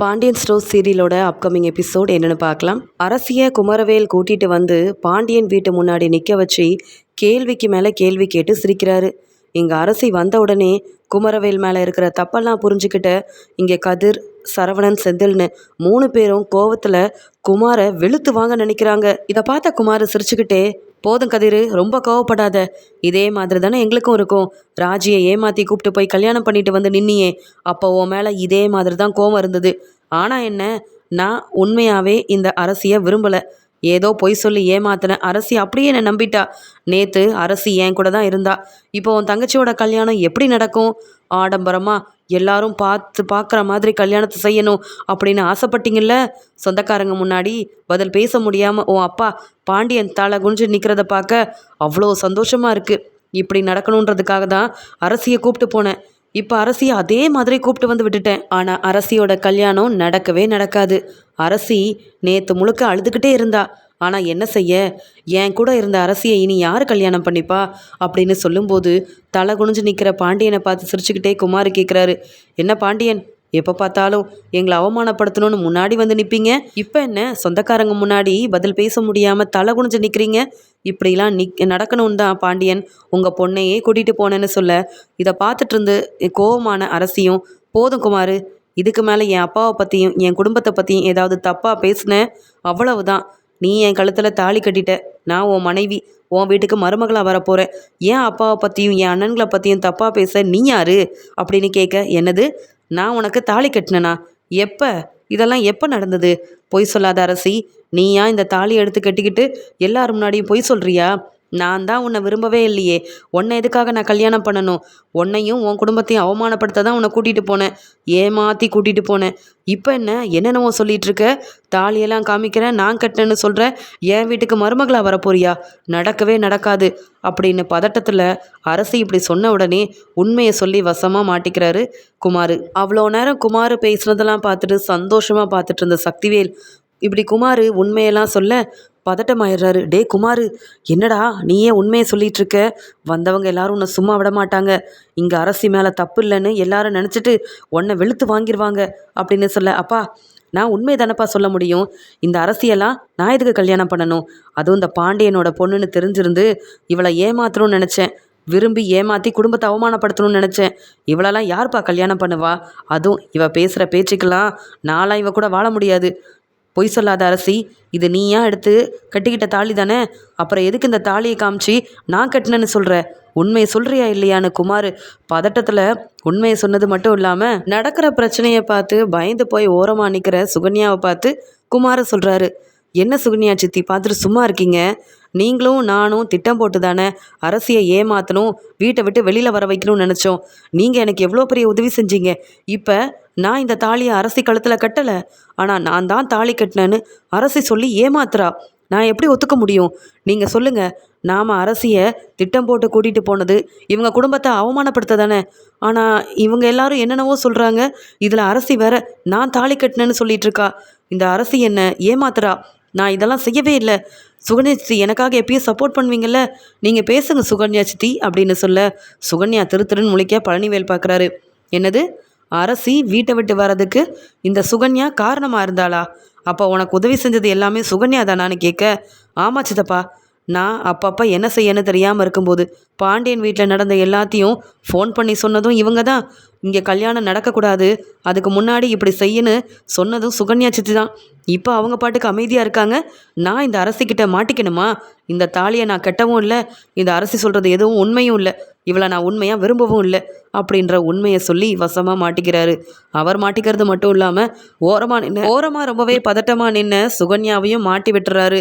Pandian store சீரியலோட upcoming episode என்னென்னு பார்க்கலாம். அரசிய குமரவேல் கூட்டிகிட்டு வந்து பாண்டியன் வீட்டு முன்னாடி நிற்க வச்சு கேள்விக்கு மேலே கேள்வி கேட்டு சிரிக்கிறாரு. இங்கே அரசி வந்த உடனே குமரவேல் மேலே இருக்கிற தப்பெல்லாம் புரிஞ்சுக்கிட்ட இங்கே கதிர் சரவணன் செந்தில்னு மூணு பேரும் கோவத்தில் குமாரை வெளுத்து வாங்க நினைக்கிறாங்க. இதை பார்த்த குமார் சிரிச்சுக்கிட்டே போதும் கதிர் ரொம்ப கோவப்படாத. இதே மாதிரி தானே எங்களுக்கும் இருக்கும். ராஜியை ஏமாற்றி கூப்பிட்டு போய் கல்யாணம் பண்ணிட்டு வந்து நின்னியே. அப்போ உன் மேலே இதே மாதிரி தான் கோவம் இருந்தது. ஆனால் என்ன? நான் உண்மையாகவே இந்த அரசியை விரும்பலை. ஏதோ பொய் சொல்லி ஏமாத்தின அரசி அப்படியே என்னை நம்பிட்டா. நேற்று அரசி என் கூட தான் இருந்தா. இப்போ உன் தங்கச்சியோட கல்யாணம் எப்படி நடக்கும்? ஆடம்பரமா எல்லாரும் பார்த்து பார்க்குற மாதிரி கல்யாணத்தை செய்யணும் அப்படின்னு ஆசைப்பட்டீங்கல்ல? சொந்தக்காரங்க முன்னாடி பதில் பேச முடியாமல் உன் அப்பா பாண்டியன் தலை குனிஞ்சு நிற்கிறத பார்க்க அவ்வளோ சந்தோஷமாக இருக்குது இப்படி நடக்கணுன்றதுக்காக தான் அரசியை கூப்பிட்டு போனேன். இப்போ அரசியை அதே மாதிரி கூப்பிட்டு வந்து விட்டுட்டேன். ஆனால் அரசியோட கல்யாணம் நடக்கவே நடக்காது. அரசி நேற்று முழுக்க அழுதுகிட்டே இருந்தா. ஆனால் என்ன செய்ய? என் கூட இருந்த அரசியை இனி யார் கல்யாணம் பண்ணிப்பா? அப்படின்னு சொல்லும்போது தலை குனிஞ்சு நிற்கிற பாண்டியனை பார்த்து சிரிச்சுக்கிட்டே குமார் கேட்குறாரு என்ன பாண்டியன்? எப்போ பார்த்தாலும் எங்களை அவமானப்படுத்தணும்னு முன்னாடி வந்து நிற்பீங்க இப்போ என்ன? சொந்தக்காரங்க முன்னாடி பதில் பேச முடியாமல் தலை குனிஞ்சு நிற்கிறீங்க இப்படிலாம் நிக் நடக்கணும்னு தான் பாண்டியன். உங்கள் பொண்ணையே கூட்டிகிட்டு போனேன்னு சொல்ல. இதை பார்த்துட்டு இருந்து கோவமான அரசியும் போதும் குமார் இதுக்கு மேலே என் அப்பாவை பற்றியும் என் குடும்பத்தை பற்றியும் ஏதாவது தப்பாக பேசினேன் அவ்வளவுதான். நீ என் கழுத்தில் தாலி கட்டிட்ட. நான் உன் மனைவி உன் வீட்டுக்கு மருமகளாக வரப்போகிறேன் ஏன் அப்பாவை பற்றியும் என் அண்ணன்களை பற்றியும் தப்பாக பேச நீ யாரு? அப்படின்னு கேட்க என்னது? நான் உனக்கு தாலி கட்டினேனா? எப்போ? இதெல்லாம் எப்போ நடந்தது? பொய் சொல்லாத அரசி நீயா இந்த தாலி எடுத்து கட்டிக்கிட்டு எல்லார் முன்னாடியும் பொய் சொல்றியா? நான் தான் உன்னை விரும்பவே இல்லையே. உன்னை எதுக்காக நான் கல்யாணம் பண்ணணும்? உன்னையும் உன் குடும்பத்தையும் அவமானப்படுத்த தான் உன்னை கூட்டிகிட்டு போனேன். ஏமாற்றி கூட்டிகிட்டு போனேன். இப்போ என்ன? என்னென்னவோ சொல்லிகிட்டு இருக்க தாலியெல்லாம் காமிக்கிறேன் நான் கட்டேன்னு சொல்கிறேன் என் வீட்டுக்கு மருமகளாக வரப்போறியா? நடக்கவே நடக்காது. அப்படின்னு பதட்டத்தில் அரசு இப்படி சொன்ன உடனே உண்மையை சொல்லி வசமாக மாட்டிக்கிறாரு குமார். அவ்வளோ நேரம் குமார் பேசுனதெல்லாம் பார்த்துட்டு சந்தோஷமாக பார்த்துட்டு இருந்த சக்திவேல். இப்படி குமார் உண்மையெல்லாம் சொல்ல பதட்டமாயிடுறாரு. டே குமார் என்னடா நீயே உண்மையை சொல்லிட்டு இருக்க வந்தவங்க எல்லாரும் உன்னை சும்மா விட மாட்டாங்க. இங்கே அரசி மேலே தப்பு இல்லைன்னு எல்லாரும் நினச்சிட்டு உன்னை வெளுத்து வாங்கிடுவாங்க அப்படின்னு சொல்ல அப்பா நான் உண்மை தானப்பா சொல்ல முடியும்? இந்த அரசியெல்லாம் நான் எதுக்கு கல்யாணம் பண்ணணும்? அதுவும் இந்த பாண்டியனோட பொண்ணுன்னு தெரிஞ்சிருந்து இவளை ஏமாத்தணும்னு நினச்சேன். விரும்பி ஏமாற்றி குடும்பத்தை அவமானப்படுத்தணும்னு நினச்சேன். இவளெல்லாம் யார்ப்பா கல்யாணம் பண்ணுவா? அதுவும் இவ பேசுகிற பேச்சுக்கெல்லாம் நாளாக இவ கூட வாழ முடியாது. பொய் சொல்லாத அரசி இது நீயா எடுத்து கட்டிக்கிட்ட தாலி தானே? அப்புறம் எதுக்கு இந்த தாலியை காமிச்சு நான் கட்டினேன்னு சொல்கிற உண்மையை சொல்கிறியா இல்லையான்னு குமார் பதட்டத்தில் உண்மையை சொன்னது மட்டும் இல்லாமல் நடக்கிற பிரச்சனையை பார்த்து பயந்து போய் ஓரமாக நிற்கிற சுகன்யாவை பார்த்து குமார சொல்கிறாரு என்ன சுகன்யா சித்தி பார்த்துட்டு சும்மா இருக்கீங்க? நீங்களும் நானும் திட்டம் போட்டு தானே அரசியை ஏமாற்றணும் வீட்டை விட்டு வெளியில் வர வைக்கணும்னு நினச்சோம். நீங்கள் எனக்கு எவ்வளோ பெரிய உதவி செஞ்சீங்க. இப்போ நான் இந்த தாலியை அரசி கழுத்தில் கட்டலை. ஆனால் நான் தான் தாலி கட்டினேன்னு அரசி சொல்லி ஏமாத்துறா. நான் எப்படி ஒத்துக்க முடியும்? நீங்கள் சொல்லுங்கள் நாம் அரசியை திட்டம் போட்டு கூட்டிகிட்டு போனது இவங்க குடும்பத்தை அவமானப்படுத்த தானே ஆனால் இவங்க எல்லாரும் என்னென்னவோ சொல்கிறாங்க இதில் அரசி வேற நான் தாலி கட்டினேன்னு சொல்லிட்டு இருக்கா இந்த அரசி என்ன ஏமாத்துறா. நான் இதெல்லாம் செய்யவே இல்லை. சுகன்யா சித்தி எனக்காக எப்பயும் சப்போர்ட் பண்ணுவீங்கல்ல? நீங்கள் பேசுங்க சுகன்யா சித்தி அப்படின்னு சொல்ல சுகன்யா திருத்திருன்னு முழிக்க பழனிவேல் பார்க்குறாரு என்னது? அரசி வீட்டை விட்டு வர்றதுக்கு இந்த சுகன்யா காரணமாக இருந்தாளா? அப்போ உனக்கு உதவி செஞ்சது எல்லாமே சுகன்யா தானான்னு கேட்க ஆமா சித்தப்பா நான் அப்பப்போ என்ன செய்யன்னு தெரியாமல் இருக்கும்போது பாண்டியன் வீட்டில் நடந்த எல்லாத்தையும் ஃபோன் பண்ணி சொன்னதும் இவங்க தான். இங்கே கல்யாணம் நடக்கக்கூடாது அதுக்கு முன்னாடி இப்படி செய்யன்னு சொன்னதும் சுகன்யா சித்தி தான். இப்போ அவங்க பாட்டுக்கு அமைதியாக இருக்காங்க. நான் இந்த அரசிக்கிட்ட மாட்டிக்கணுமா? இந்த தாலியை நான் கெட்டவும் இல்லை. இந்த அரசி சொல்கிறது எதுவும் உண்மையும் இல்லை. இவளை நான் உண்மையாக விரும்பவும் இல்லை. அப்படின்ற உண்மையை சொல்லி வசமாக மாட்டிக்கிறாரு. அவர் மாட்டிக்கிறது மட்டும் இல்லாமல் ஓரமாக நின்று ஓரமாக ரொம்பவே பதட்டமாக நின்று சுகன்யாவையும் மாட்டி விட்டுறாரு.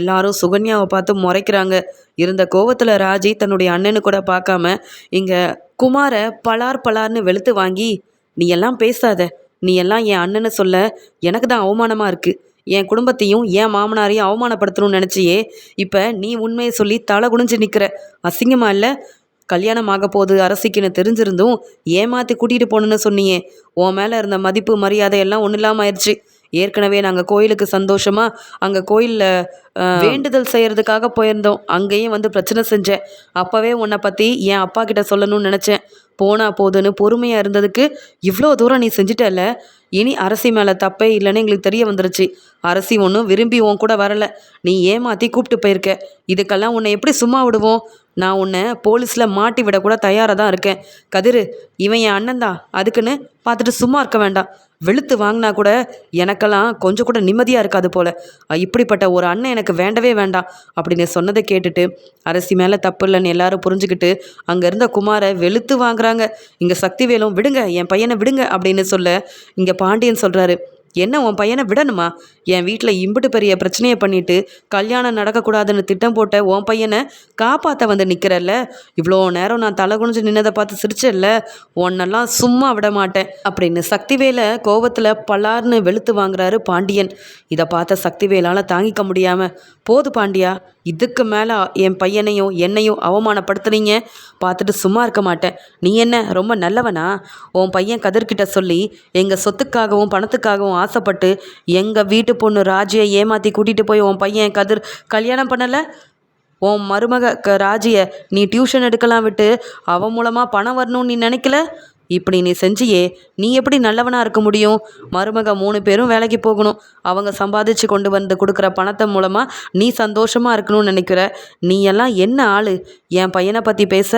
எல்லாரும் சுகன்யாவை பார்த்து முறைக்கிறாங்க. இருந்த கோவத்தில் ராஜி தன்னுடைய அண்ணனு கூட பார்க்காம இங்கே குமாரை பலார் பலார்னு வெளுத்து வாங்கி நீ எல்லாம் பேசாத. நீ எல்லாம் என் அண்ணனை சொல்ல எனக்கு தான் அவமானமாக இருக்குது என் குடும்பத்தையும் என் மாமனாரையும் அவமானப்படுத்தணும்னு நினச்சியே. இப்போ நீ உண்மையை சொல்லி தலை குனிஞ்சு நிற்கிற அசிங்கமாக இல்லை? கல்யாணம் ஆக போது அரசிக்குன்னு தெரிஞ்சிருந்தும் ஏமாற்றி கூட்டிகிட்டு போகணுன்னு சொன்னியே. உன் மேலே இருந்த மதிப்பு மரியாதை எல்லாம் ஒன்றும் இல்லாமல் ஆயிடுச்சு ஏற்கனவே நாங்கள் கோயிலுக்கு சந்தோஷமாக அங்கே கோயிலில் வேண்டுதல் செய்கிறதுக்காக போயிருந்தோம். அங்கேயும் வந்து பிரச்சனை செஞ்சேன். அப்போவே உன்னை பற்றி என் அப்பா கிட்ட சொல்லணும்னு நினச்சேன். போனா போதுன்னு பொறுமையாக இருந்ததுக்கு இவ்வளோ தூரம் நீ செஞ்சிட்டல இனி அரசி மேலே தப்பே இல்லைன்னு எங்களுக்கு தெரிய வந்துருச்சு. அரசி ஒன்றும் விரும்பி உன் கூட வரல. நீ ஏமாற்றி கூப்பிட்டு போயிருக்க. இதுக்கெல்லாம் உன்னை எப்படி சும்மா விடுவோம்? நான் உன்னை போலீஸில் மாட்டி விடக்கூட தயாராக தான் இருக்கேன். கதிரு இவன் என் அண்ணன் தான் அதுக்குன்னு பார்த்துட்டு சும்மா இருக்க வேண்டாம். வெளுத்து வாங்கினா கூட எனக்கெல்லாம் கொஞ்சம் கூட நிம்மதியாக இருக்காது போல. இப்படிப்பட்ட ஒரு அண்ணன் எனக்கு வேண்டவே வேண்டாம் அப்படின்னு சொன்னதை கேட்டுட்டு அரசி மேலே தப்பு இல்லைன்னு எல்லாரும் புரிஞ்சுக்கிட்டு அங்கே இருந்த குமாரை வெளுத்து வாங்குறாங்க. இங்கே சக்திவேலும் விடுங்க என் பையனை விடுங்க அப்படின்னு சொல்ல இங்கே பாண்டியன் சொல்கிறாரு என்ன உன் பையனை விடணுமா? என் வீட்டில் இம்புட்டு பெரிய பிரச்சனையை பண்ணிட்டு கல்யாணம் நடக்கக்கூடாதுன்னு திட்டம் போட்ட உன் பையனை காப்பாற்ற வந்து நிற்கிறல்ல இவ்வளோ நேரம் நான் தலை குனிஞ்சு நின்னதை பார்த்து சிரிச்சல்ல? உன்னெல்லாம் சும்மா விட மாட்டேன் அப்படின்னு சக்திவேல கோபத்தில் பலார்னு வெளுத்து வாங்குறாரு பாண்டியன். இதை பார்த்த சக்திவேலால் தாங்கிக்க முடியாமல் போது பாண்டியா இதுக்கு மேலே என் பையனையும் என்னையும் அவமானப்படுத்துனீங்க? பார்த்துட்டு சும்மா இருக்க மாட்டேன். நீ என்ன ரொம்ப நல்லவனா? உன் பையன் கதிர்கிட்ட சொல்லி எங்கள் சொத்துக்காகவும் பணத்துக்காகவும் ஆசைப்பட்டு எங்கள் வீட்டு பொண்ணு ராஜியை ஏமாற்றி கூட்டிகிட்டு போய் உன் பையன் கதிர் கல்யாணம் பண்ணலை? உன் மருமக க ராஜியை நீ டியூஷன் எடுக்கலாம் விட்டு அவன் மூலமாக பணம் வரணும்னு நீ நினைக்கல? இப்படி நீ செஞ்சியே நீ எப்படி நல்லவனாக இருக்க முடியும்? மருமக மூணு பேரும் வேலைக்கு போகணும். அவங்க சம்பாதிச்சு கொண்டு வந்து கொடுக்குற பணத்தை மூலமாக நீ சந்தோஷமாக இருக்கணும்னு நினைக்கிற? நீ எல்லாம் என்ன ஆள்? என் பையனை பற்றி பேச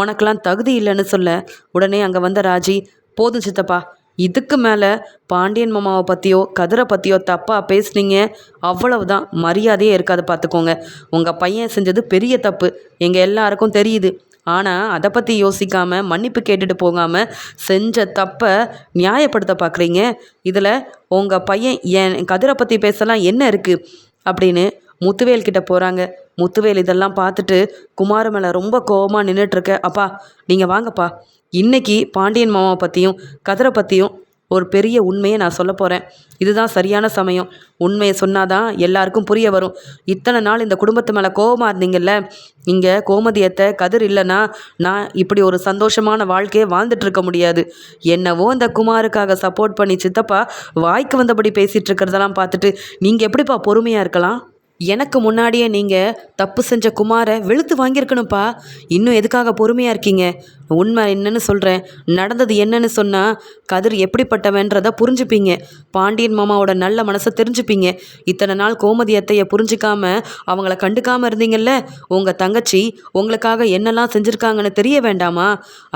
உனக்கெல்லாம் தகுதி இல்லைன்னு சொல்ல. உடனே அங்கே வந்த ராஜி போதும் சித்தப்பா இதுக்கு மேலே பாண்டியன் மாமாவை பற்றியோ கதிரை பற்றியோ தப்பாக பேசுனீங்க. அவ்வளவுதான். மரியாதையே இருக்காது பார்த்துக்கோங்க உங்கள் பையன் செஞ்சது பெரிய தப்பு. எங்கள் எல்லாருக்கும் தெரியுது. ஆனால் அதை பற்றி யோசிக்காமல் மன்னிப்பு கேட்டுட்டு போகாமல் செஞ்ச தப்பை நியாயப்படுத்த பார்க்குறீங்க இதில் உங்கள் பையன் என் கதிரை பற்றி பேசலாம் என்ன இருக்குது அப்படின்னு முத்துவேல் கிட்ட போகிறாங்க முத்துவேல் இதெல்லாம் பார்த்துட்டு குமார மேலே ரொம்ப கோவமாக நின்றுட்டுருக்க அப்பா நீங்கள் வாங்கப்பா. இன்னைக்கு பாண்டியன் மாமா பற்றியும் கதிரை பற்றியும் ஒரு பெரிய உண்மையை நான் சொல்ல போகிறேன் இதுதான் சரியான சமயம். உண்மையை சொன்னாதான் எல்லாருக்கும் புரிய வரும். இத்தனை நாள் இந்த குடும்பத்து மேலே கோபமாக இருந்தீங்கல்ல? இங்கே கோமதியத்தை கதிர் இல்லைன்னா நான் இப்படி ஒரு சந்தோஷமான வாழ்க்கையை வாழ்ந்துட்டுருக்க முடியாது. என்னவோ இந்த குமாருக்காக சப்போர்ட் பண்ணி சித்தப்பா வாய்க்கு வந்தபடி பேசிகிட்டு இருக்கிறதெல்லாம் பார்த்துட்டு நீங்கள் எப்படிப்பா பொறுமையாக இருக்கலாம்? எனக்கு முன்னாடியே நீங்கள் தப்பு செஞ்ச குமாரை வெளுத்து வாங்கியிருக்கணும்ப்பா. இன்னும் எதுக்காக பொறுமையாக இருக்கீங்க? உண்மை என்னன்னு சொல்கிறேன் நடந்தது என்னன்னு சொன்னால் கதிர் எப்படிப்பட்டவன்றதை புரிஞ்சுப்பீங்க. பாண்டியன் மாமாவோட நல்ல மனசை தெரிஞ்சுப்பீங்க. இத்தனை நாள் கோமதி அத்தையை புரிஞ்சிக்காம அவங்கள கண்டுக்காமல் இருந்தீங்கல்ல? உங்கள் தங்கச்சி உங்களுக்காக என்னெல்லாம் செஞ்சுருக்காங்கன்னு தெரிய வேண்டாமா?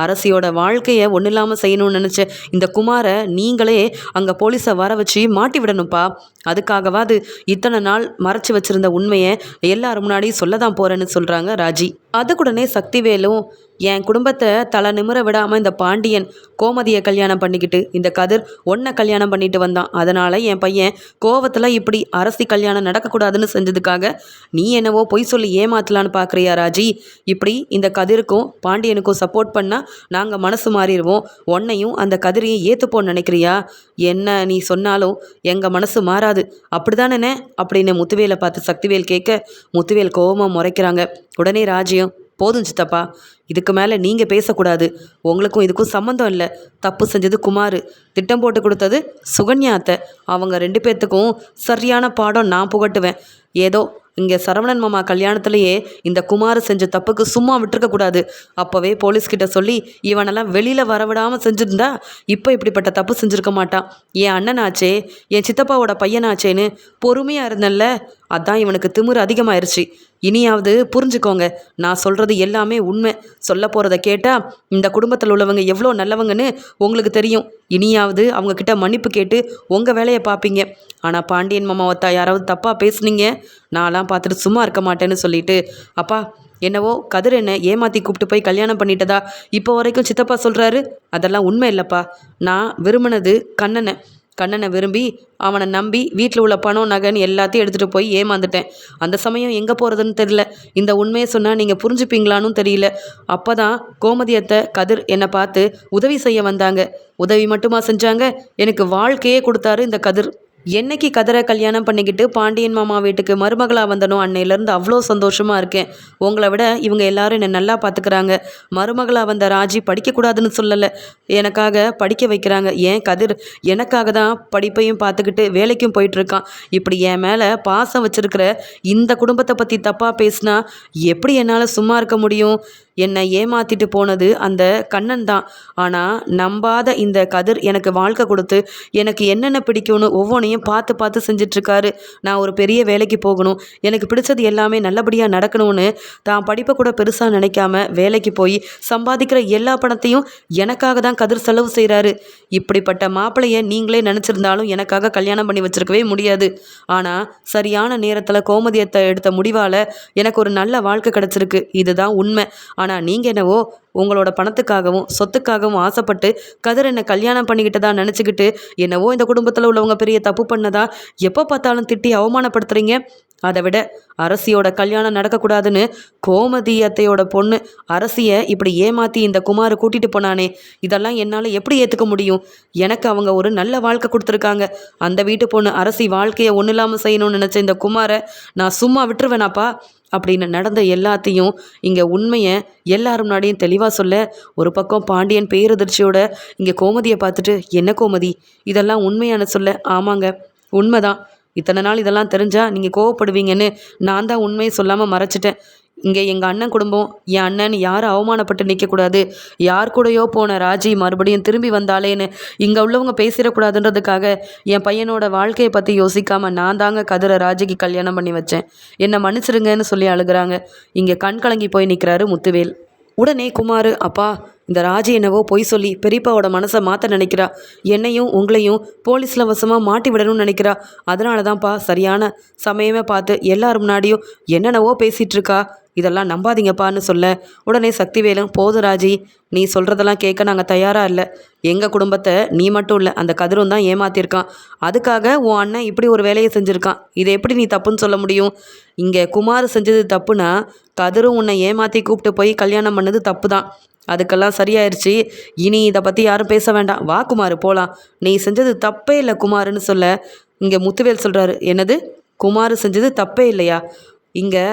அரசியோட வாழ்க்கையை ஒன்றும் இல்லாமல் செய்யணும்னு நினச்ச இந்த குமாரை நீங்களே அங்கே போலீஸை வர வச்சு மாட்டி விடணும்ப்பா. அதுக்காகவாது இத்தனை நாள் மறைச்சு வச்சிருந்த உண்மையை எல்லாரும் முன்னாடியும் சொல்ல தான் போகிறேன்னு சொல்கிறாங்க ராஜி. அதுக்குடனே சக்திவேலும் என் குடும்பத்தை தலை நிமிர விடாமல் இந்த பாண்டியன் கோமதியை கல்யாணம் பண்ணிக்கிட்டு இந்த கதிர் ஒன்றை கல்யாணம் பண்ணிட்டு வந்தான். அதனால் என் பையன் கோவத்தில் இப்படி அரசி கல்யாணம் நடக்கக்கூடாதுன்னு செஞ்சதுக்காக நீ என்னவோ பொய் சொல்லி ஏமாத்தலான்னு பார்க்குறியா ராஜி? இப்படி இந்த கதிருக்கும் பாண்டியனுக்கும் சப்போர்ட் பண்ணால் நாங்கள் மனசு மாறிடுவோம். உன்னையும் அந்த கதிரையும் ஏற்றுப்போன்னு நினைக்கிறியா? என்ன நீ சொன்னாலும் எங்கள் மனசு மாறாது. அப்படி தானே அப்படின்னு முத்துவேலை பார்த்து சக்திவேல் கேட்க முத்துவேல் கோவமாக முறைக்கிறாங்க. உடனே ராஜ்யம் போதும் சித்தப்பா. இதுக்கு மேலே நீங்கள் பேசக்கூடாது. உங்களுக்கும் இதுக்கும் சம்மந்தம் இல்லை. தப்பு செஞ்சது குமார். திட்டம் போட்டு கொடுத்தது சுகன்யாத்தை அவங்க ரெண்டு பேர்த்துக்கும் சரியான பாடம் நான் புகட்டுவேன். ஏதோ இங்கே சரவணன் மாமா கல்யாணத்துலேயே இந்த குமார் செஞ்ச தப்புக்கு சும்மா விட்டுருக்கக்கூடாது அப்போவே போலீஸ்கிட்ட சொல்லி இவனெல்லாம் வெளியில் வரவிடாமல் செஞ்சுருந்தா இப்போ இப்படிப்பட்ட தப்பு செஞ்சுருக்க மாட்டான். என் அண்ணனாச்சே என் சித்தப்பாவோட பையனாச்சேன்னு பொறுமையாக இருந்தேன்ல அதான் இவனுக்கு திமிரு அதிகமாயிருச்சு. இனியாவது புரிஞ்சுக்கோங்க நான் சொல்கிறது எல்லாமே உண்மை. சொல்ல போகிறத கேட்டால் இந்த குடும்பத்தில் உள்ளவங்க எவ்வளோ நல்லவங்கன்னு உங்களுக்கு தெரியும். இனியாவது அவங்கக்கிட்ட மன்னிப்பு கேட்டு உங்கள் வேலையை பார்ப்பீங்க. ஆனால் பாண்டியன் மாமாவத்தா யாராவது தப்பாக பேசுனீங்க நான்லாம் பார்த்துட்டு சும்மா இருக்க மாட்டேன்னு சொல்லிட்டு அப்பா என்னவோ கதிர் என்ன ஏமாற்றி கூப்பிட்டு போய் கல்யாணம் பண்ணிட்டதா? இப்போ வரைக்கும் சித்தப்பா சொல்கிறாரு அதெல்லாம் உண்மை இல்லைப்பா. நான் விரும்பினது கண்ணனை. கண்ணனை விரும்பி அவனை நம்பி வீட்டில் உள்ள பணம் நகைன்னு எல்லாத்தையும் எடுத்துகிட்டு போய் ஏமாந்துட்டேன். அந்த சமயம் எங்கே போகிறதுன்னு தெரியல. இந்த உண்மையை சொன்னால் நீங்கள் புரிஞ்சுப்பீங்களான்னு தெரியல. அப்போ தான் கோமதியத்தை கதிர் என்னை பார்த்து உதவி செய்ய வந்தாங்க. உதவி மட்டுமா செஞ்சாங்க? எனக்கு வாழ்க்கையே கொடுத்தாரு இந்த கதிர். என்னைக்கு கதிரை கல்யாணம் பண்ணிக்கிட்டு பாண்டியன் மாமா வீட்டுக்கு மருமகளாக வந்தனோ அன்னையிலேருந்து அவ்வளோ சந்தோஷமாக இருக்கேன். உங்களை விட இவங்க எல்லாரும் என்னை நல்லா பார்த்துக்கிறாங்க மருமகளாக வந்த ராஜி படிக்கக்கூடாதுன்னு சொல்லலை. எனக்காக படிக்க வைக்கிறாங்க. ஏன் கதிர்? எனக்காக தான் படிப்பையும் பார்த்துக்கிட்டு வேலைக்கும் போயிட்டுருக்கான். இப்படி என் மேலே பாசம் வச்சுருக்கிற இந்த குடும்பத்தை பற்றி தப்பாக பேசினா எப்படி என்னால் சும்மா இருக்க முடியும்? என்னை ஏமாத்திட்டு போனது அந்த கண்ணன் தான். ஆனால் நம்பாத இந்த கதிர் எனக்கு வாழ்க்கை கொடுத்து எனக்கு என்னென்ன பிடிக்கும்னு ஒவ்வொன்றையும் பார்த்து பார்த்து செஞ்சிட்ருக்காரு. நான் ஒரு பெரிய வேலைக்கு போகணும். எனக்கு பிடிச்சது எல்லாமே நல்லபடியாக நடக்கணும்னு தான் படிப்பை கூட பெருசாக நினைக்காம வேலைக்கு போய் சம்பாதிக்கிற எல்லா பணத்தையும் எனக்காக தான் கதிர் செலவு செய்கிறாரு இப்படிப்பட்ட மாப்பிள்ளையை நீங்களே நினச்சிருந்தாலும் எனக்காக கல்யாணம் பண்ணி வச்சிருக்கவே முடியாது. ஆனால் சரியான நேரத்தில் கோமதியத்தை எடுத்த முடிவால் எனக்கு ஒரு நல்ல வாழ்க்கை கிடச்சிருக்கு. இதுதான் உண்மை. ஆனால் நீங்கள் என்னவோ உங்களோட பணத்துக்காகவும் சொத்துக்காகவும் ஆசைப்பட்டு கதிர் என்னை கல்யாணம் பண்ணிக்கிட்டதா நினச்சிக்கிட்டு என்னவோ இந்த குடும்பத்தில் உள்ளவங்க பெரிய தப்பு பண்ணதா? எப்போ பார்த்தாலும் திட்டி அவமானப்படுத்துறீங்க? அதை விட அரசியோட கல்யாணம் நடக்கக்கூடாதுன்னு கோமதி அத்தையோட பொண்ணு அரசியை இப்படி ஏமாற்றி இந்த குமாரை கூட்டிகிட்டு போனானே. இதெல்லாம் என்னால் எப்படி ஏற்றுக்க முடியும்? எனக்கு அவங்க ஒரு நல்ல வாழ்க்கை கொடுத்துருக்காங்க. அந்த வீட்டு பொண்ணு அரசி வாழ்க்கையை ஒன்றும் இல்லாமல் செய்யணும்னு நினச்ச இந்த குமாரை நான் சும்மா விட்டுருவேனாப்பா. அப்படின்னு நடந்த எல்லாத்தையும் இங்கே உண்மையை எல்லாரும் முன்னாடியும் தெளிவாக சொல்ல ஒரு பக்கம் பாண்டியன் பேரதிர்ச்சியோட இங்கே கோமதியை பார்த்துட்டு என்ன கோமதி? இதெல்லாம் உண்மையான சொல்ல. ஆமாங்க உண்மைதான். இத்தனை நாள் இதெல்லாம் தெரிஞ்சால் நீங்கள் கோவப்படுவீங்கன்னு நான் தான் உண்மையை சொல்லாமல் மறைச்சிட்டேன். இங்கே எங்கள் அண்ணன் குடும்பம் என் அண்ணன் யாரும் அவமானப்பட்டு நிற்கக்கூடாது யார் கூடயோ போன ராஜி மறுபடியும் திரும்பி வந்தாலேன்னு இங்கே உள்ளவங்க பேசிடக்கூடாதுன்றதுக்காக என் பையனோட வாழ்க்கையை பற்றி யோசிக்காமல் நான் தாங்க கதிரை ராஜிக்கு கல்யாணம் பண்ணி வச்சேன். என்னை மன்னிச்சிருங்கன்னு சொல்லி அழுகிறாங்க. இங்கே கண் கலங்கி போய் நிற்கிறாரு முத்துவேல். உடனே குமார் அப்பா இந்த ராஜி என்னவோ பொய் சொல்லி பெரியப்பாவோட மனசை மாற்ற நினைக்கிறா. என்னையும் உங்களையும் போலீஸில் வசமாக மாட்டி விடணும்னு நினைக்கிறா. அதனால தான்ப்பா சரியான சமயமே பார்த்து எல்லார் முன்னாடியும் என்னென்னவோ பேசிகிட்டு இருக்கா. இதெல்லாம் நம்பாதீங்கப்பான்னு சொல்ல உடனே சக்திவேலும் போதும் ராஜி நீ சொல்கிறதெல்லாம் கேட்க நாங்கள் தயாராக இல்லை. எங்கள் குடும்பத்தை நீ மட்டும் இல்லை அந்த கதிரும் தான் ஏமாத்திருக்கான். அதுக்காக உன் அண்ணன் இப்படி ஒரு வேலையை செஞ்சுருக்கான். இதை எப்படி நீ தப்புன்னு சொல்ல முடியும்? இங்கே குமார் செஞ்சது தப்புனா கதிரும் உன்னை ஏமாற்றி கூப்பிட்டு போய் கல்யாணம் பண்ணது தப்பு தான் அதுக்கெல்லாம் சரியாயிருச்சு. இனி இதை பற்றி யாரும் பேச வேண்டாம். வா குமார் போகலாம் நீ செஞ்சது தப்பே இல்லை குமாருன்னு சொல்ல இங்கே முத்துவேல் சொல்கிறாரு என்னது? குமார் செஞ்சது தப்பே இல்லையா? இங்கே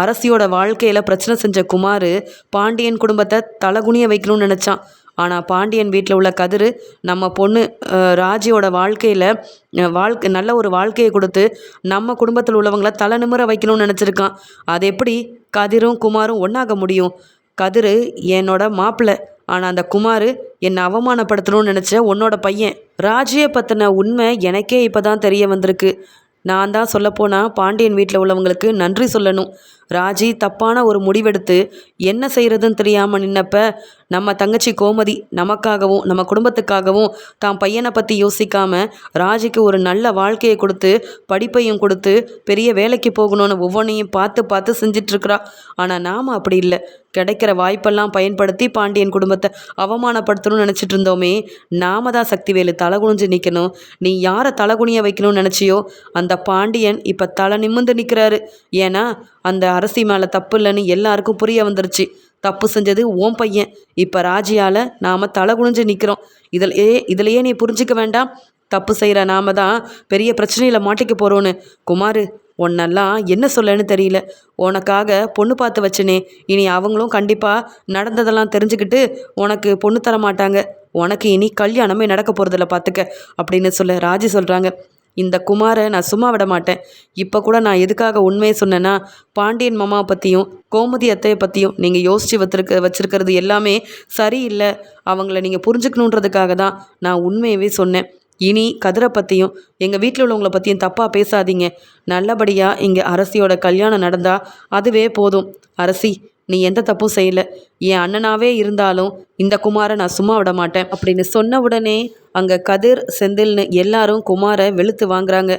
அரசியோட வாழ்க்கையில் பிரச்சனை செஞ்ச குமார் பாண்டியன் குடும்பத்தை தலகுனிய வைக்கணும்னு நினச்சான். ஆனால் பாண்டியன் வீட்டில் உள்ள கதிர் நம்ம பொண்ணு ராஜியோட வாழ்க்கையில் வாழ்க்கை நல்ல ஒரு வாழ்க்கையை கொடுத்து நம்ம குடும்பத்தில் உள்ளவங்கள தலை நிமிர வைக்கணும்னு நினச்சிருக்கான். அது எப்படி கதிரும் குமாரும் ஒன்றாக முடியும்? கதிர் என்னோட மாப்பிள்ளை. ஆனால் அந்த குமார் என்னை அவமானப்படுத்தணும்னு நினச்ச உன்னோட பையன். ராஜியை பற்றின உண்மை எனக்கே இப்போ தான் தெரிய வந்திருக்கு. நான் தான் சொல்லப்போனால் பாண்டியன் வீட்டில் உள்ளவங்களுக்கு நன்றி சொல்லணும். ராஜி தப்பான ஒரு முடிவெடுத்து என்ன செய்கிறதுன்னு தெரியாமல் நின்னப்ப நம்ம தங்கச்சி கோமதி நமக்காகவும் நம்ம குடும்பத்துக்காகவும் தான் பையனை பற்றி யோசிக்காமல் ராஜிக்கு ஒரு நல்ல வாழ்க்கையை கொடுத்து படிப்பையும் கொடுத்து பெரிய வேலைக்கு போகணும்னு ஒவ்வொன்றையும் பார்த்து பார்த்து செஞ்சிட்ருக்குறா. ஆனால் நாம் அப்படி இல்லை. கிடைக்கிற வாய்ப்பெல்லாம் பயன்படுத்தி பாண்டியன் குடும்பத்தை அவமானப்படுத்தணும்னு நினச்சிட்டு இருந்தோமே நாம தான் சக்திவேலு தலை குனிஞ்சு நிற்கணும் நீ யாரை தலை குனிய வைக்கணும்னு நினச்சியோ அந்த பாண்டியன் இப்போ தலை நிமிர்ந்து நிற்கிறாரு ஏன்னா அந்த அரசி மேலே தப்பு இல்லைன்னு எல்லாருக்கும் புரிய வந்துருச்சு. தப்பு செஞ்சது உன் பையன். இப்போ ராஜியால் நாம் தலை குனிஞ்சு நிற்கிறோம் இதில் ஏ இதுலையே நீ புரிஞ்சிக்க வேண்டாம். தப்பு செய்கிற நாம தான் பெரிய பிரச்சனையில் மாட்டிக்க போகிறோன்னு குமார் உன்னெல்லாம் என்ன சொல்லன்னு தெரியல. உனக்காக பொண்ணு பார்த்து வச்சனே. இனி அவங்களும் கண்டிப்பாக நடந்ததெல்லாம் தெரிஞ்சுக்கிட்டு உனக்கு பொண்ணு தர மாட்டாங்க உனக்கு இனி கல்யாணமே நடக்க போகிறதில்ல பார்த்துக்க அப்படின்னு சொல்ல ராஜி சொல்கிறாங்க இந்த குமாரை நான் சும்மா விட மாட்டேன். இப்போ கூட நான் எதுக்காக உண்மையை சொன்னேன்னா பாண்டியன் மாமாவை பற்றியும் கோமதி அத்தையை பற்றியும் நீங்கள் யோசித்து வச்சிருக்க வச்சுருக்கிறது எல்லாமே சரியில்லை. அவங்கள நீங்கள் புரிஞ்சுக்கணுன்றதுக்காக தான் நான் உண்மையவே சொன்னேன். இனி கதிரை பற்றியும் எங்கள் வீட்டில் உள்ளவங்களை பற்றியும் தப்பாக பேசாதீங்க. நல்லபடியாக இங்கே அரசியோட கல்யாணம் நடந்தால் அதுவே போதும். அரசி நீ எந்த தப்பும் செய்யலை. என் அண்ணனாவே இருந்தாலும் இந்த குமாரை நான் சும்மா விட மாட்டேன் அப்படின்னு சொன்ன உடனே அங்கே கதிர் செந்தில்னு எல்லாரும் குமாரை வெளுத்து வாங்குறாங்க.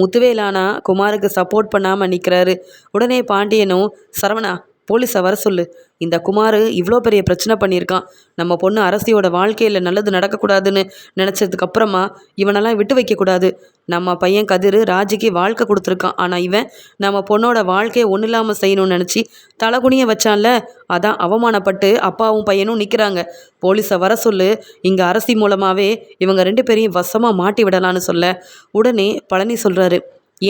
முத்துவேலானா குமாருக்கு சப்போர்ட் பண்ணாமல் நிற்கிறாரு உடனே பாண்டியனும் சரவணா போலீஸை வர சொல்லு. இந்த குமார் இவ்வளோ பெரிய பிரச்சனை பண்ணியிருக்கான். நம்ம பொண்ணு அரசியோட வாழ்க்கையில் நல்லது நடக்கக்கூடாதுன்னு நினச்சதுக்கப்புறமா இவனெல்லாம் விட்டு வைக்கக்கூடாது. நம்ம பையன் கதிர் ராஜிக்கு வாழ்க்கை கொடுத்துருக்கான். ஆனால் இவன் நம்ம பொண்ணோட வாழ்க்கையை ஒன்றும் இல்லாமல் செய்யணும்னு நினச்சி தலகுனிய வச்சான்ல. அதான் அவமானப்பட்டு அப்பாவும் பையனும் நிற்கிறாங்க போலீஸை வர சொல்லு. இங்கே அரசி மூலமாகவே இவங்க ரெண்டு பேரையும் வசமாக மாட்டி விடலான்னு சொல்ல. உடனே பழனி சொல்கிறாரு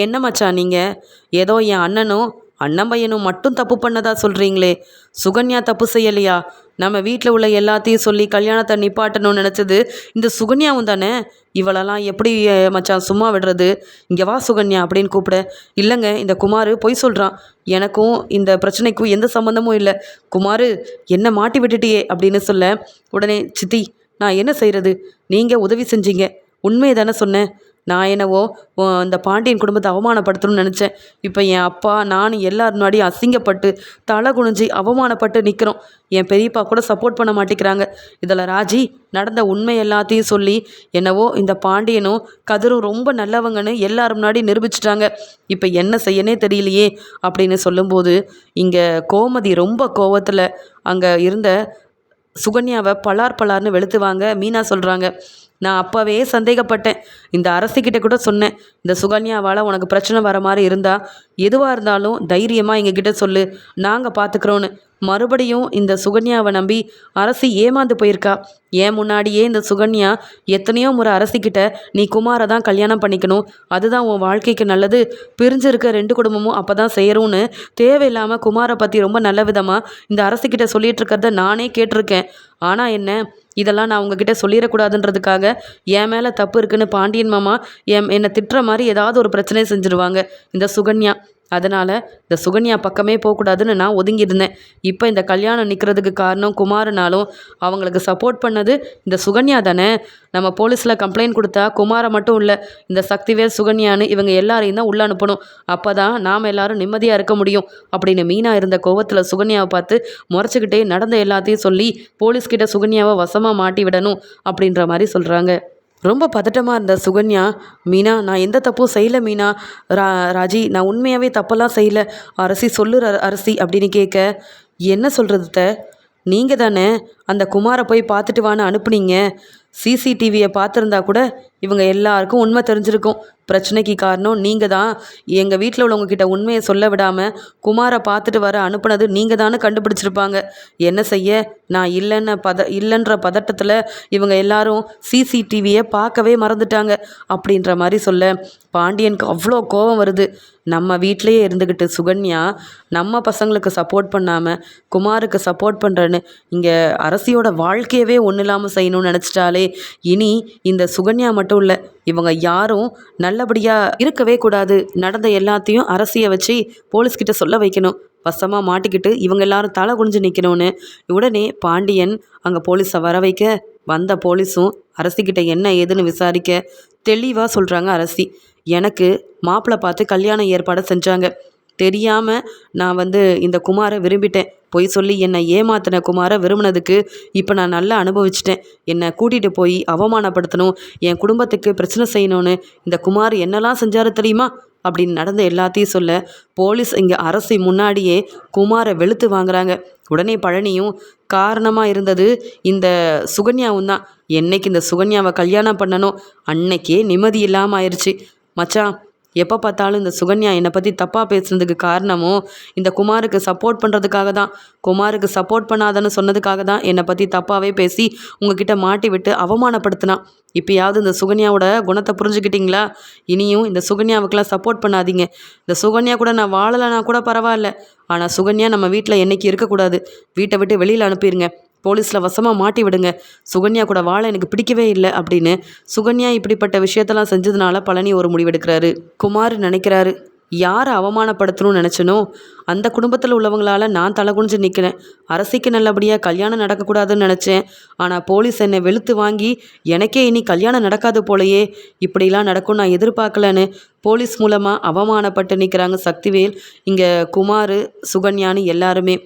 என்ன மச்சான் நீங்கள் ஏதோ என் அண்ணனும் அண்ணம்பையனும் மட்டும் தப்பு பண்ணதா சொல்கிறீங்களே சுகன்யா தப்பு செய்யலையா? நம்ம வீட்டில் உள்ள எல்லாத்தையும் சொல்லி கல்யாணத்தை நிப்பாட்டணும்னு நினச்சது இந்த சுகன்யாவும் தானே? இவளெல்லாம் எப்படி மச்சான் சும்மா விடுறது? இங்கே வா சுகன்யா அப்படின்னு கூப்பிட. இல்லைங்க இந்த குமார் பொய் சொல்கிறான் எனக்கும் இந்த பிரச்சனைக்கும் எந்த சம்மந்தமும் இல்லை. குமார் என்ன மாட்டி விட்டுட்டியே அப்படின்னு சொல்ல உடனே சித்தி நான் என்ன செய்கிறது நீங்கள் உதவி செஞ்சீங்க. உண்மையை தானே சொன்னேன். நான் என்னவோ இந்த பாண்டியன் குடும்பத்தை அவமானப்படுத்தணும்னு நினச்சேன். இப்போ என் அப்பா நான் எல்லார் முன்னாடியும் அசிங்கப்பட்டு தலை குனிஞ்சு அவமானப்பட்டு நிற்கிறோம் என் பெரியப்பா கூட சப்போர்ட் பண்ண மாட்டேங்கிறாங்க. இதில் ராஜி நடந்த உண்மை எல்லாத்தையும் சொல்லி என்னவோ இந்த பாண்டியனும் கதிரும் ரொம்ப நல்லவங்கன்னு எல்லாரும் முன்னாடி நிரூபிச்சிட்டாங்க. இப்போ என்ன செய்யனே தெரியலையே அப்படின்னு சொல்லும்போது இங்கே கோமதி ரொம்ப கோவத்தில் அங்கே இருந்த சுகன்யாவை பலார் பலார்னு வெளுத்துவாங்க. மீனா சொல்கிறாங்க நான் அப்போவே சந்தேகப்பட்டேன். இந்த அரசிக்கிட்ட கூட சொன்னேன். இந்த சுகன்யாவால் உனக்கு பிரச்சனை வர மாதிரி இருந்தால் எதுவாக இருந்தாலும் தைரியமாக எங்ககிட்ட சொல்லு. நாங்கள் பார்த்துக்குறோன்னு மறுபடியும் இந்த சுகன்யாவை நம்பி அரசி ஏமாந்து போயிருக்கா? ஏன் முன்னாடியே இந்த சுகன்யா எத்தனையோ முறை அரசிக்கிட்ட நீ குமாரை தான் கல்யாணம் பண்ணிக்கணும். அதுதான் உன் வாழ்க்கைக்கு நல்லது. பிரிஞ்சிருக்க ரெண்டு குடும்பமும் அப்போ தான் செய்கிறோன்னு தேவையில்லாமல் குமாரை பற்றி ரொம்ப நல்ல விதமாக இந்த அரசிக்கிட்ட சொல்லிட்டு இருக்கிறத நானே கேட்டிருக்கேன். ஆனால் என்ன இதெல்லாம் நான் உங்ககிட்ட சொல்லிடக்கூடாதுன்றதுக்காக என் மேலே தப்பு இருக்குன்னு பாண்டியன் மாமா என் என்னை திட்டுற மாதிரி ஏதாவது ஒரு பிரச்சனையை செஞ்சுருவாங்க. இந்த சுகன்யா அதனால் இந்த சுகன்யா பக்கமே போகக்கூடாதுன்னு நான் ஒதுங்கியிருந்தேன். இப்போ இந்த கல்யாணம் நிற்கிறதுக்கு காரணம் குமாரனாலும் அவங்களுக்கு சப்போர்ட் பண்ணது இந்த சுகன்யா தானே? நம்ம போலீஸில் கம்ப்ளைண்ட் கொடுத்தா குமாரை மட்டும் இல்லை இந்த சக்திவேல் சுகன்யான்னு இவங்க எல்லாரையும் தான் உள்ள அனுப்பணும். அப்போ தான் நாம் எல்லாரும் நிம்மதியாக இருக்க முடியும் அப்படின்னு மீனா இருந்த கோவத்தில் சுகன்யாவை பார்த்து முறைச்சிக்கிட்டே நடந்த எல்லாத்தையும் சொல்லி போலீஸ்கிட்ட சுகன்யாவை வசமாக மாட்டி விடணும் அப்படின்ற மாதிரி சொல்கிறாங்க ரொம்ப பதட்டமாக இருந்த சுகன்யா மீனா நான் எந்த தப்பும் செய்யலை மீனா. ரா ராஜி நான் உண்மையாகவே தப்பெல்லாம் செய்யலை. அரசி சொல்லு அரசி அப்படின்னு கேட்க என்ன சொல்கிறது நீங்கள் தானே அந்த குமாரை போய் பார்த்துட்டு வான்னு அனுப்புனீங்க. சிசிடிவியை பார்த்துருந்தா கூட இவங்க எல்லாருக்கும் உண்மை தெரிஞ்சிருக்கும். பிரச்சனைக்கு காரணம் நீங்கள் தான். எங்கள் வீட்டில் உள்ளவங்கக்கிட்ட உண்மையை சொல்ல விடாமல் குமாரை பார்த்துட்டு வர அனுப்புனது நீங்கள் தானே கண்டுபிடிச்சிருப்பாங்க. என்ன செய்ய? நான் இல்லைன்னு பத இல்லைன்ற பதட்டத்தில் இவங்க எல்லாரும் சிசிடிவியை பார்க்கவே மறந்துட்டாங்க. அப்படின்ற மாதிரி சொல்ல பாண்டியனுக்கு அவ்வளோ கோபம் வருது. நம்ம வீட்டிலையே இருந்துக்கிட்டு சுகன்யா நம்ம பசங்களுக்கு சப்போர்ட் பண்ணாமல் குமாருக்கு சப்போர்ட் பண்ணுறேன்னு இங்கே அரசியோட வாழ்க்கையவே ஒன்றும் இல்லாமல் செய்யணும்னு நினச்சிட்டாலே இனி இந்த சுகன்யா மட்டும் மட்டும் இல்லை இவங்க யாரும் நல்லபடியாக இருக்கவே கூடாது. நடந்த எல்லாத்தையும் அரசியை வச்சு போலீஸ்கிட்ட சொல்ல வைக்கணும். வசமாக மாட்டிக்கிட்டு இவங்க எல்லாரும் தலை குனிஞ்சு நிற்கணும்னு உடனே பாண்டியன் அங்கே போலீஸை வர வைக்க வந்த போலீஸும் அரசிக்கிட்ட என்ன ஏதுன்னு விசாரிக்க தெளிவாக சொல்கிறாங்க அரசி. எனக்கு மாப்பிள்ளை பார்த்து கல்யாண ஏற்பாடு செஞ்சாங்க. தெரியாமல் நான் வந்து இந்த குமாரை விரும்பிட்டேன். பொய் சொல்லி என்னை ஏமாத்தின குமாரை விரும்பினதுக்கு இப்போ நான் நல்லா அனுபவிச்சிட்டேன். என்னை கூட்டிகிட்டு போய் அவமானப்படுத்தணும் என் குடும்பத்துக்கு பிரச்சனை செய்யணும்னு இந்த குமார் என்னெல்லாம் செஞ்சாரு தெரியுமா? அப்படின்னு நடந்த எல்லாத்தையும் சொல்ல போலீஸ் இங்கே அரசு முன்னாடியே குமாரை வெளுத்து வாங்குறாங்க. உடனே பழனியும் காரணமாக இருந்தது இந்த சுகன்யாவும் தான். என்னைக்கு இந்த சுகன்யாவை கல்யாணம் பண்ணணும்? அன்னைக்கே நிம்மதி இல்லாமல் ஆயிடுச்சு மச்சான் எப்போ பார்த்தாலும் இந்த சுகன்யா என்னை பற்றி தப்பாக பேசுனதுக்கு காரணமும் இந்த குமாருக்கு சப்போர்ட் பண்ணுறதுக்காக தான். குமாருக்கு சப்போர்ட் பண்ணாதன்னு சொன்னதுக்காக தான் என்னை பற்றி தப்பாகவே பேசி உங்ககிட்ட மாட்டி விட்டு அவமானப்படுத்தினான் இப்போயாவது இந்த சுகன்யாவோட குணத்தை புரிஞ்சுக்கிட்டீங்களா? இனியும் இந்த சுகன்யாவுக்கெல்லாம் சப்போர்ட் பண்ணாதீங்க. இந்த சுகன்யா கூட நான் வாழலைனா கூட பரவாயில்ல. ஆனால் சுகன்யா நம்ம வீட்டில் என்னைக்கு இருக்கக்கூடாது. வீட்டை விட்டு வெளியில் அனுப்பிடுங்க போலீஸில் வசமாக மாட்டி விடுங்க. சுகன்யா கூட வாழ எனக்கு பிடிக்கவே இல்லை அப்படின்னு சுகன்யா இப்படிப்பட்ட விஷயத்தெல்லாம் செஞ்சதுனால பழனி ஒரு முடிவெடுக்கிறாரு. குமார் நினைக்கிறாரு யாரை அவமானப்படுத்தணும்னு நினச்சனோ? அந்த குடும்பத்தில் உள்ளவங்களால நான் தலை குனிஞ்சு நிற்கிறேன் அரசிக்கு நல்லபடியாக கல்யாணம் நடக்கக்கூடாதுன்னு நினச்சேன். ஆனால் போலீஸ் என்னை வெளுத்து வாங்கி எனக்கே இனி கல்யாணம் நடக்காது போலயே. இப்படிலாம் நடக்கும் நான் எதிர்பார்க்கலன்னு போலீஸ் மூலமாக அவமானப்பட்டு நிற்கிறாங்க சக்திவேல் இங்கே குமார் சுகன்யான்னு எல்லாருமே.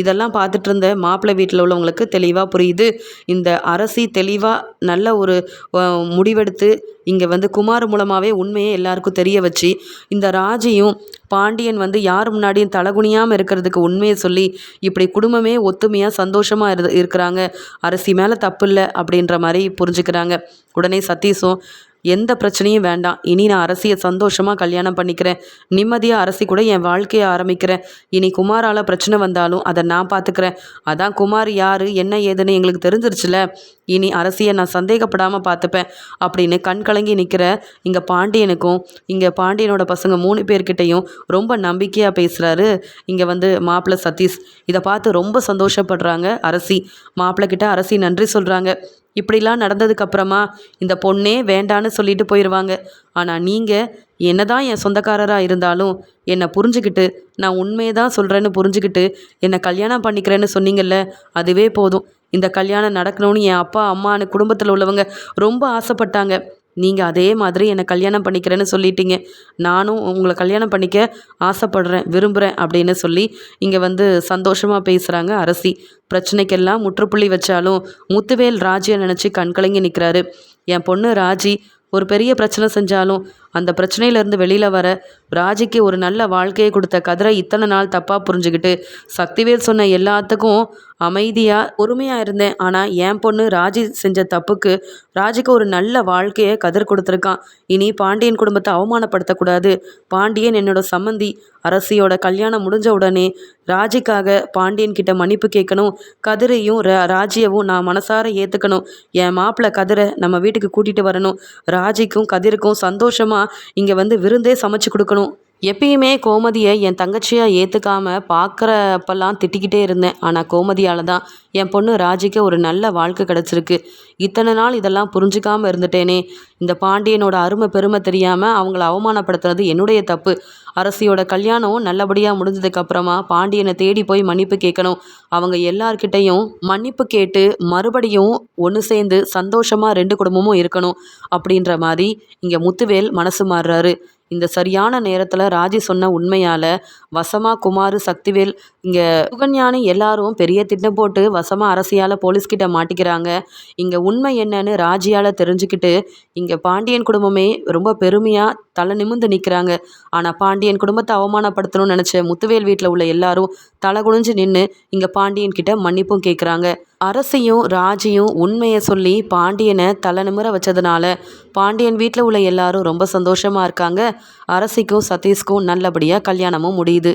இதெல்லாம் பார்த்துட்டு இருந்த மாப்பிள்ளை வீட்டில் உள்ளவங்களுக்கு தெளிவாக புரியுது. இந்த அரசி தெளிவாக நல்ல ஒரு முடிவெடுத்து இங்கே வந்து குமார் மூலமாகவே உண்மையை எல்லாருக்கும் தெரிய வச்சு இந்த ராஜியும் பாண்டியன் வந்து யார் முன்னாடியும் தலகுனியாமல் இருக்கிறதுக்கு உண்மையை சொல்லி இப்படி குடும்பமே ஒத்துமையாக சந்தோஷமாக இரு இருக்கிறாங்க. அரசி மேலே தப்பு இல்லை அப்படின்ற மாதிரி புரிஞ்சுக்கிறாங்க. உடனே சதீஷும் எந்த பிரச்சனையும் வேண்டாம். இனி நான் அரசியை சந்தோஷமாக கல்யாணம் பண்ணிக்கிறேன். நிம்மதியாக அரசி கூட என் வாழ்க்கையை ஆரம்பிக்கிறேன். இனி குமாரால் பிரச்சனை வந்தாலும் அதை நான் பார்த்துக்கிறேன் அதான் குமார் யார் என்ன ஏதுன்னு எங்களுக்கு தெரிஞ்சிருச்சுல. இனி அரசியை நான் சந்தேகப்படாமல் பார்த்துப்பேன் அப்படின்னு கண் கலங்கி நிற்கிற இங்கே பாண்டியனுக்கும் இங்கே பாண்டியனோட பசங்க மூணு பேர்கிட்டையும் ரொம்ப நம்பிக்கையாக பேசுகிறாரு இங்கே வந்து மாப்பிள்ளை சதீஷ். இதை பார்த்து ரொம்ப சந்தோஷப்படுறாங்க அரசி. மாப்பிள்ளை கிட்ட அரசி நன்றி சொல்கிறாங்க இப்படிலாம் நடந்ததுக்கு அப்புறமா இந்த பொண்ணே வேண்டான்னு சொல்லிட்டு போயிடுவாங்க ஆனால் நீங்கள் என்னதான் என் சொந்தக்காரராக இருந்தாலும் என்னை புரிஞ்சுக்கிட்டு நான் உண்மையை தான் சொல்கிறேன்னு புரிஞ்சுக்கிட்டு என்னை கல்யாணம் பண்ணிக்கிறேன்னு சொன்னீங்கல்ல அதுவே போதும். இந்த கல்யாணம் நடக்கணும்னு என் அப்பா அம்மானு குடும்பத்தில் உள்ளவங்க ரொம்ப ஆசைப்பட்டாங்க. நீங்கள் அதே மாதிரி என்னை கல்யாணம் பண்ணிக்கிறேன்னு சொல்லிட்டீங்க. நானும் உங்களை கல்யாணம் பண்ணிக்க ஆசைப்படுறேன் விரும்புகிறேன் அப்படின்னு சொல்லி இங்கே வந்து சந்தோஷமாக பேசுகிறாங்க அரசி. பிரச்சனைக்கெல்லாம் முற்றுப்புள்ளி வச்சாலும் முத்துவேல் ராஜியை நினச்சி கண்கலங்கி நிற்கிறாரு என் பொண்ணு ராஜி ஒரு பெரிய பிரச்சனை செஞ்சாலும் அந்த பிரச்சனையிலேருந்து வெளியில் வர ராஜிக்கு ஒரு நல்ல வாழ்க்கையை கொடுத்த கதிரை இத்தனை நாள் தப்பாக புரிஞ்சுக்கிட்டு சக்திவேல் சொன்ன எல்லாத்துக்கும் அமைதியாக பொறுமையாக இருந்தேன். ஆனால் என் பொண்ணு ராஜி செஞ்ச தப்புக்கு ராஜிக்கு ஒரு நல்ல வாழ்க்கையை கதிர் கொடுத்துருக்கான். இனி பாண்டியன் குடும்பத்தை அவமானப்படுத்தக்கூடாது. பாண்டியன் என்னோட சம்மந்தி அரசியோட கல்யாணம் முடிஞ்ச உடனே ராஜிக்காக பாண்டியன் கிட்ட மன்னிப்பு கேட்கணும். கதிரையும் ரா- ராஜியவும் நான் மனசார ஏற்றுக்கணும் என் மாப்பிள்ளை கதிரை நம்ம வீட்டுக்கு கூட்டிகிட்டு வரணும். ராஜிக்கும் கதிருக்கும் சந்தோஷமாக இங்கே வந்து விருந்தே சமைச்சு கொடுக்கணும். எப்பயுமே கோமதியை என் தங்கச்சியாக ஏற்றுக்காம பார்க்குறப்பெல்லாம் திட்டிக்கிட்டே இருந்தேன். ஆனால் கோமதியால் தான் என் பொண்ணு ராஜிக்கு ஒரு நல்ல வாழ்க்கை கிடச்சிருக்கு. இத்தனை நாள் இதெல்லாம் புரிஞ்சுக்காமல் இருந்துட்டேனே. இந்த பாண்டியனோட அருமை பெருமை தெரியாமல் அவங்கள அவமானப்படுத்துறது என்னுடைய தப்பு. அரசியோட கல்யாணம் நல்லபடியாக முடிஞ்சதுக்கப்புறமா பாண்டியனை தேடி போய் மன்னிப்பு கேட்கணும். அவங்க எல்லார்கிட்டையும் மன்னிப்பு கேட்டு மறுபடியும் ஒன்று சேர்ந்து சந்தோஷமாக ரெண்டு குடும்பமும் இருக்கணும் அப்படின்ற மாதிரி இங்கே முத்துவேல் மனசு மாறுறாரு. இந்த சரியான நேரத்தில் ராஜி சொன்ன உண்மையால் வசமா குமார் சக்திவேல் இங்கே சுகன்யானு எல்லாரும் பெரிய திட்டம் போட்டு வசமாக அரசியால் போலீஸ்கிட்ட மாட்டிக்கிறாங்க. இங்கே உண்மை என்னன்னு ராஜியால் தெரிஞ்சுக்கிட்டு இங்கே பாண்டியன் குடும்பமே ரொம்ப பெருமையாக தலை நிமிர்ந்து நிற்கிறாங்க ஆனால் பாண்டியன் குடும்பத்தை அவமானப்படுத்தணும்னு நினச்ச முத்துவேல் வீட்டில் உள்ள எல்லாரும் தலை குனிஞ்சு நின்று இங்கே பாண்டியன் கிட்ட மன்னிப்பும் கேட்குறாங்க அரசியும் ராஜியும் உண்மையை சொல்லி பாண்டியனை தலை நிமிர வச்சதுனால பாண்டியன் வீட்டில் உள்ள எல்லாரும் ரொம்ப சந்தோஷமாக இருக்காங்க. அரசிக்கும் சதீஷ்க்கும் நல்லபடியாக கல்யாணமும் முடியுது.